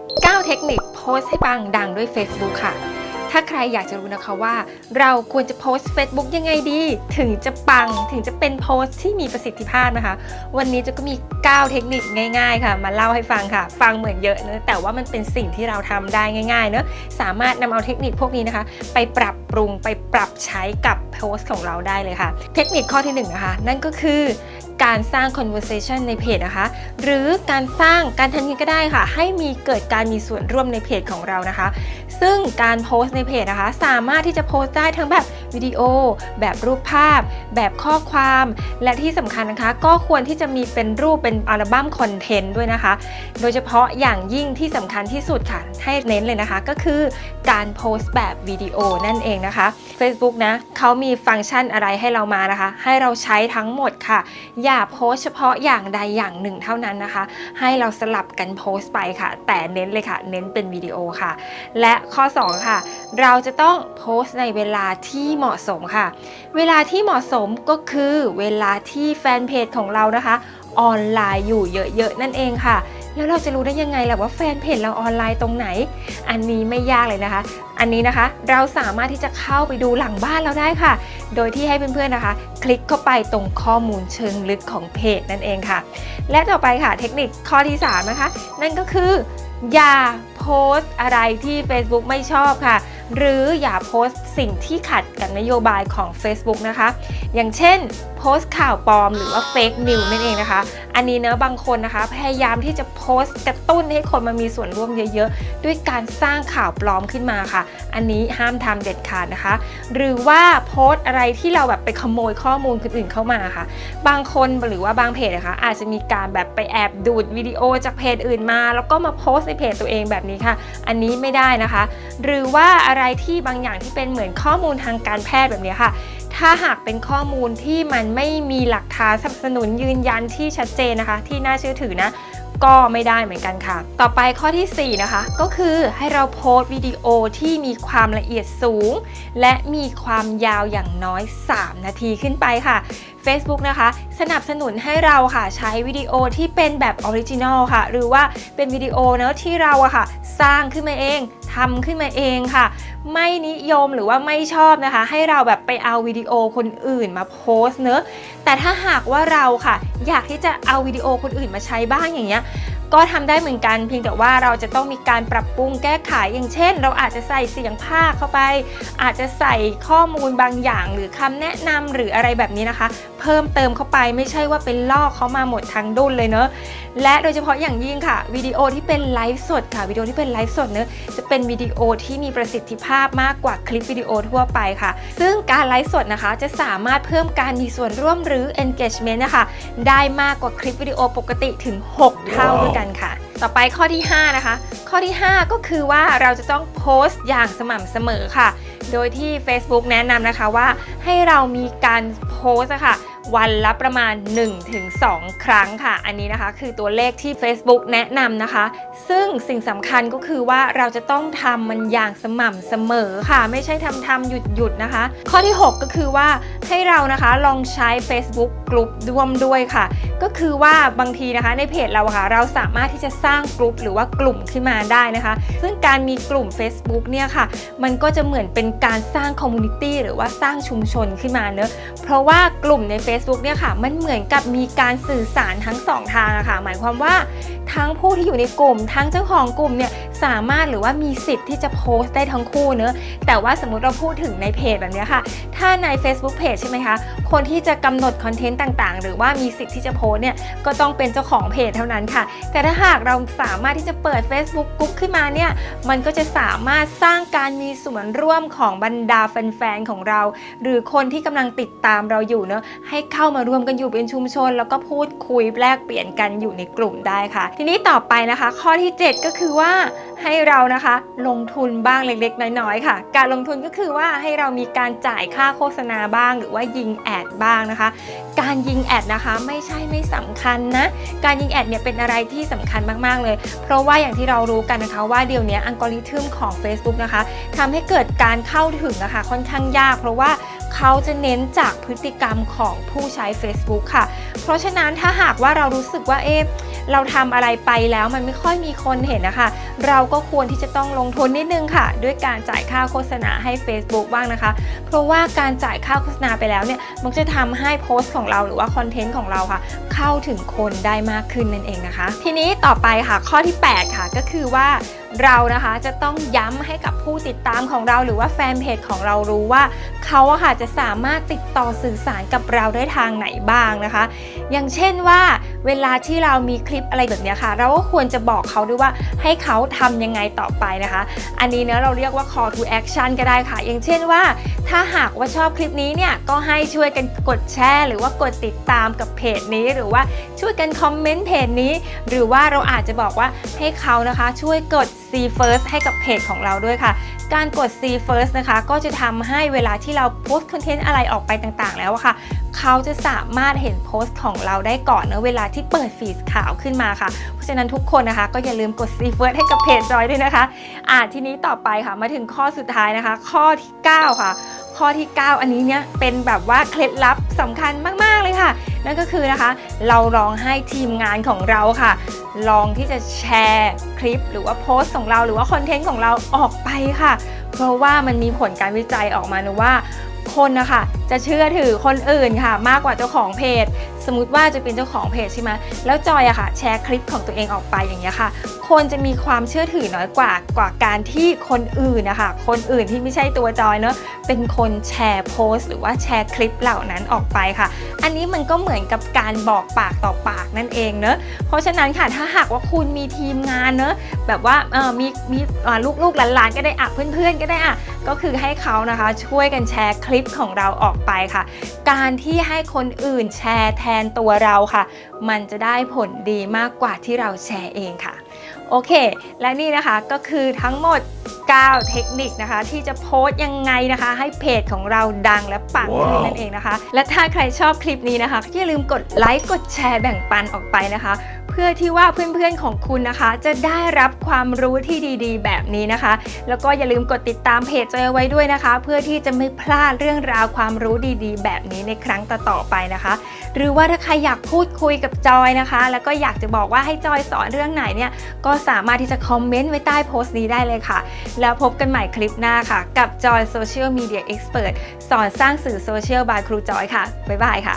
9 เทคนิคโพสต์ให้ปังดังด้วย Facebook ค่ะ ถ้าใครอยากจะรู้นะคะว่า เราควรจะโพสต์ Facebook ยังไงดี ถึงจะปังถึงจะเป็นโพสต์ที่มีประสิทธิภาพนะคะ วันนี้จะก็มี 9 เทคนิคง่าย ๆ ค่ะ มาเล่าให้ฟังค่ะ ฟังเหมือนเยอะเนะแต่ว่ามันเป็นสิ่งที่เราทำได้ง่ายๆเนอะสามารถนำเอาเทคนิคพวกนี้นะคะ ไปปรับปรุงไปปรับใช้กับโพสต์ของเราได้เลยค่ะ เทคนิคข้อที่หนึ่งนะคะนั่นก็คือการสร้าง conversation ในเพจนะคะ หรือการสร้างการทันทีก็ได้ค่ะ ให้มีเกิดการมีส่วนร่วมในเพจของเรานะคะ ซึ่งการโพสต์ในเพจนะคะ สามารถที่จะโพสต์ได้ทั้งแบบวิดีโอ แบบรูปภาพ แบบข้อความ และที่สำคัญนะคะ ก็ควรที่จะมีเป็นรูปเป็นอัลบั้มคอนเทนต์ด้วยนะคะ โดยเฉพาะอย่างยิ่งที่สำคัญที่สุดค่ะ ให้เน้นเลยนะคะ ก็คือการโพสต์แบบวิดีโอนั่นเองนะคะ Facebook นะเขามีฟังก์ชันอะไรให้เรามานะคะ ให้เราใช้ทั้งหมดค่ะ อย่าโพสเฉพาะอย่างใดอย่างหนึ่งเท่านั้นนะคะ ให้เราสลับกันโพสต์ไปค่ะ แต่เน้นเลยค่ะ เน้นเป็นวิดีโอค่ะ และข้อ 2 ค่ะ เราจะต้องโพสต์ในเวลาที่เหมาะสมค่ะ เวลาที่เหมาะสมก็คือเวลาที่แฟนเพจของเรานะคะออนไลน์อยู่เยอะๆ นั่นเองค่ะ แล้วเราจะรู้ได้ยังไงล่ะว่าแฟนเพจเราออนไลน์ตรงไหน อันนี้ไม่ยากเลยนะคะ อันนี้นะคะเราสามารถที่จะเข้าไปดูหลังบ้านเราได้ค่ะ โดยที่ให้เพื่อนๆนะคะ คลิกเข้าไปตรงข้อมูลเชิงลึกของเพจนั่นเองค่ะ และต่อไปค่ะเทคนิคข้อที่ 3 นะคะ นั่นก็คือ อย่าโพสต์อะไรที่ Facebook ไม่ชอบค่ะ หรืออย่าโพสต์สิ่งที่ขัดกับนโยบายของ Facebook นะคะ อย่างเช่น โพสต์ข่าวปลอมหรือว่าเฟกนิวนั่นเองนะคะ อันนี้เนอะบางคนนะคะ พยายามที่จะโพสต์กระตุ้นให้คนมามีส่วนร่วมเยอะๆ ด้วยการสร้างข่าวปลอมขึ้นมาค่ะ อันนี้ห้ามทำเด็ดขาดนะคะ หรือว่าโพสต์อะไรที่เราแบบไปขโมยข้อมูลคนอื่นเข้ามาค่ะ บางคนหรือว่าบางเพจนะคะ อาจจะมีการแบบไปแอบดูดวิดีโอจากเพจอื่นมา แล้วก็มาโพสต์ในเพจตัวเองแบบนี้ค่ะ อันนี้ไม่ได้นะคะ หรือว่าอะไรที่บางอย่างที่เป็นเหมือนข้อมูลทางการแพทย์แบบนี้ค่ะ ถ้าหากเป็นข้อมูลที่มันไม่มีหลักฐานสนับสนุนยืนยันที่ชัดเจนนะคะ ที่น่าเชื่อถือนะก็ไม่ได้เหมือนกันค่ะ ต่อไปข้อทีสี่4 นะคะ ก็คือให้เราโพสต์วิดีโอที่มีความละเอียดสูง และมีความยาวอย่างน้อย 3 นาทีขึ้นไปค่ะ Facebook นะคะ สนับสนุนให้เราค่ะ ใช้วิดีโอที่เป็นแบบออริจินอลค่ะ หรือว่าเป็นวิดีโอเนอะที่เราอะค่ะ สร้างขึ้นมาเอง ทำขึ้นมาเองค่ะ ไม่นิยมหรือว่าไม่ชอบนะคะ ให้เราแบบไปเอาวิดีโอคนอื่นมาโพสเนอะแต่ถ้าหากว่าเราค่ะ อยากที่จะเอาวิดีโอคนอื่นมาใช้บ้างอย่างเงี้ย ก็ทำได้เหมือนกันเพียงแต่ว่าเราจะต้องมีการปรับปรุงแก้ไขอย่างเช่น เราอาจจะใส่เสียงภาคเข้าไป อาจจะใส่ข้อมูลบางอย่าง หรือคำแนะนำหรืออะไรแบบนี้นะคะ เพิ่มเติมเข้าไปไม่ใช่ว่าเป็นลอกเขามาหมดทั้งดุนเลยเนอะและโดยเฉพาะอย่างยิ่งค่ะวิดีโอที่เป็นไลฟ์สดค่ะวิดีโอที่เป็นไลฟ์สดเนอะจะเป็นวิดีโอที่มีประสิทธิภาพมากกว่าคลิปวิดีโอทั่วไปค่ะ ซึ่งการไลฟ์สดนะคะจะสามารถเพิ่มการมีส่วนร่วมหรือ engagement นะคะได้มากกว่าคลิปวิดีโอปกติถึง 6 เท่าด้วยกันค่ะ ต่อไปข้อที่ 5 นะคะ ข้อที่ 5 ก็คือว่าเราจะต้องโพสต์อย่างสม่ำเสมอค่ะ โดยที่ Facebook แนะนำนะคะว่าให้เรามีการโพสต์ค่ะ วันละประมาณ 1-2 ครั้งค่ะ อันนี้นะคะคือตัวเลขที่ Facebook แนะนำนะคะ ซึ่งสิ่งสำคัญก็คือว่าเราจะต้องทำมันอย่างสม่ำเสมอค่ะ ไม่ใช่ทำทำหยุดหยุดนะคะ ข้อที่ 6 ก็คือว่าให้เรานะคะลองใช้ Facebook กลุ่มร่วมด้วยค่ะ ก็คือว่าบางทีนะคะในเพจเราค่ะ เราสามารถที่จะสร้างกลุ่มหรือว่ากลุ่มขึ้นมาได้นะคะ ซึ่งการมีกลุ่ม Facebook เนี่ยค่ะ มันก็จะเหมือนเป็นการสร้างคอมมูนิตี้หรือว่าสร้างชุมชนขึ้นมาเนอะเพราะว่ากลุ่มใน Facebook เนี่ยค่ะ มันเหมือนกับมีการสื่อสารทั้งสองทางอะค่ะ หมายความว่าทั้งผู้ที่อยู่ในกลุ่ม ทั้งเจ้าของกลุ่มเนี่ย สามารถหรือว่ามีสิทธิ์ที่จะโพสต์ได้ทั้งคู่เนอะแต่ว่าสมมติเราพูดถึงในเพจแบบนี้ค่ะ ถ้าใน Facebook Page ใช่ไหมคะ คนที่จะกำหนดคอนเทนต์ต่างๆ หรือว่ามีสิทธิ์ที่จะโพสเนี่ยก็ต้องเป็นเจ้าของเพจเท่านั้นค่ะ แต่ถ้าหากเราสามารถที่จะเปิด Facebook กลุ่มขึ้นมาเนี่ยมันก็จะสามารถสร้างการมีส่วนร่วมของบรรดาแฟนๆของเรา หรือคนที่กำลังติดตามเราอยู่เนอะให้เข้ามารวมกันอยู่เป็นชุมชน แล้วก็พูดคุยแลกเปลี่ยนกันอยู่ในกลุ่มได้ค่ะ ทีนี้ต่อไปนะคะ ข้อที่ 7 ก็คือว่า ให้เรานะคะ ลงทุนบ้างเล็กๆ น้อยๆ ค่ะ การลงทุนก็คือว่าให้เรามีการจ่ายค่าโฆษณาบ้าง หรือว่ายิงแอดบ้างนะคะ การยิงแอดนะคะไม่ใช่ไม่สำคัญนะ การยิงแอดเนี่ยเป็นอะไรที่สำคัญมากๆเลย เพราะว่าอย่างที่เรารู้กันนะคะว่าเดี๋ยวนี้อัลกอริทึมของ Facebook นะคะทำให้เกิดการเข้าถึงนะคะค่อนข้างยาก เพราะว่า เขาจะเน้นจากพฤติกรรมของผู้ใช้ Facebook ค่ะ เพราะฉะนั้นถ้าหากว่าเรารู้สึกว่าเอ๊ะเราทำอะไรไปแล้วมันไม่ค่อยมีคนเห็นนะคะ เราก็ควรที่จะต้องลงทุนนิดนึงค่ะ ด้วยการจ่ายค่าโฆษณาให้ Facebook บ้างนะคะ เพราะว่าการจ่ายค่าโฆษณาไปแล้วเนี่ยมันจะทำให้โพสต์ของเราหรือว่าคอนเทนต์ของเราค่ะ เข้าถึงคนได้มากขึ้นนั่นเองนะคะ ทีนี้ต่อไปค่ะข้อที่ 8 ค่ะก็คือว่า เรานะคะจะต้องย้ำให้กับผู้ติดตามของเราหรือว่าแฟนเพจของเรารู้ว่าเขาค่ะจะสามารถติดต่อสื่อสารกับเราได้ทางไหนบ้างนะคะ อย่างเช่นว่าเวลาที่เรามีคลิปอะไรแบบนี้ค่ะ เราก็ควรจะบอกเขาด้วยว่าให้เขาทำยังไงต่อไปนะคะ อันนี้เนะเราเรียกว่า call to action ก็ได้ค่ะ อย่างเช่นว่า ถ้าหากว่าชอบคลิปนี้เนี่ยก็ให้ช่วยกันกดแชร์หรือว่ากดติดตามกับเพจนี้หรือว่าช่วยกันคอมเมนต์เพจนี้ หรือว่าเราอาจจะบอกว่าให้เขานะคะช่วยกด first ให้กับเพจของเราด้วยค่ะ การกด see first นะคะก็จะทำให้เวลาที่เราโพสต์คอนเทนต์อะไรออกไปต่างๆ แล้วค่ะ เขาจะสามารถเห็นโพสต์ของเราได้ก่อนเนะเวลาที่เปิดฟีดข่าวขึ้นมาค่ะ เพราะฉะนั้นทุกคนนะคะก็อย่าลืมกด see first ให้กับเพจจอยด้วยนะคะอ่าทีนี้ต่อไปค่ะมาถึงข้อสุดท้ายนะคะ ข้อที่ 9 ค่ะ ข้อที่ 9 อันนี้เนี่ยเป็นแบบว่าเคล็ดลับสำคัญมากๆเลยค่ะ นั่นก็คือนะคะ เราลองให้ทีมงานของเราค่ะ ลองที่จะแชร์คลิป หรือว่าโพสต์ของเราหรือว่าคอนเทนต์ของเราออกไปค่ะ เพราะว่ามันมีผลการวิจัยออกมานะว่าคนนะคะจะเชื่อถือคนอื่นค่ะ มากกว่าเจ้าของเพจ สมมติว่าจะเป็นเจ้าของเพจใช่ไหมแล้วจอยอะค่ะแชร์คลิปของตัวเองออกไปอย่างเงี้ยค่ะ คนจะมีความเชื่อถือน้อยกว่ากว่าการที่คนอื่นนะคะคนอื่นที่ไม่ใช่ตัวจอยเนอะเป็นคนแชร์โพสต์ หรือว่าแชร์คลิปเหล่านั้นออกไปค่ะ อันนี้มันก็เหมือนกับการบอกปากต่อปากนั่นเองเนอะเพราะฉะนั้นค่ะถ้าหากว่าคุณมีทีมงานเนอะแบบว่าเออมีมีลูกๆหลานๆก็ได้อะเพื่อนๆก็ได้อะก็คือให้เขานะคะ ช่วยกันแชร์คลิปของเราออกไปค่ะ การที่ให้คนอื่นแชร์แทนตัวเราค่ะ มันจะได้ผลดีมากกว่าที่เราแชร์เองค่ะ โอเค และนี่นะคะก็คือทั้งหมด 9 เทคนิคนะคะ ที่จะโพสต์ยังไงนะคะ ให้เพจของเราดังและปังขึ้นนั่นเองนะคะ และถ้าใครชอบคลิปนี้นะคะก็อย่าลืมกดไลค์กดแชร์แบ่งปันออกไปนะคะเพื่อที่ว่าเพื่อนๆของคุณนะคะ จะได้รับความรู้ที่ดีๆ แบบนี้นะคะ แล้วก็อย่าลืมกดติดตามเพจจอยไว้ด้วยนะคะ เพื่อที่จะไม่พลาดเรื่องราวความรู้ดีๆ แบบนี้ในครั้งต่อๆไปนะคะ หรือว่าถ้าใครอยากพูดคุยกับจอยนะคะ แล้วก็อยากจะบอกว่าให้จอยสอนเรื่องไหนเนี่ยก็สามารถที่จะคอมเมนต์ไว้ใต้โพสต์นี้ได้เลยค่ะ แล้วพบกันใหม่คลิปหน้าค่ะ กับจอยโซเชียลมีเดียเอ็กซ์เพรสสอนสร้างสื่อโซเชียลบายครูจอยค่ะบ๊ายบายค่ะ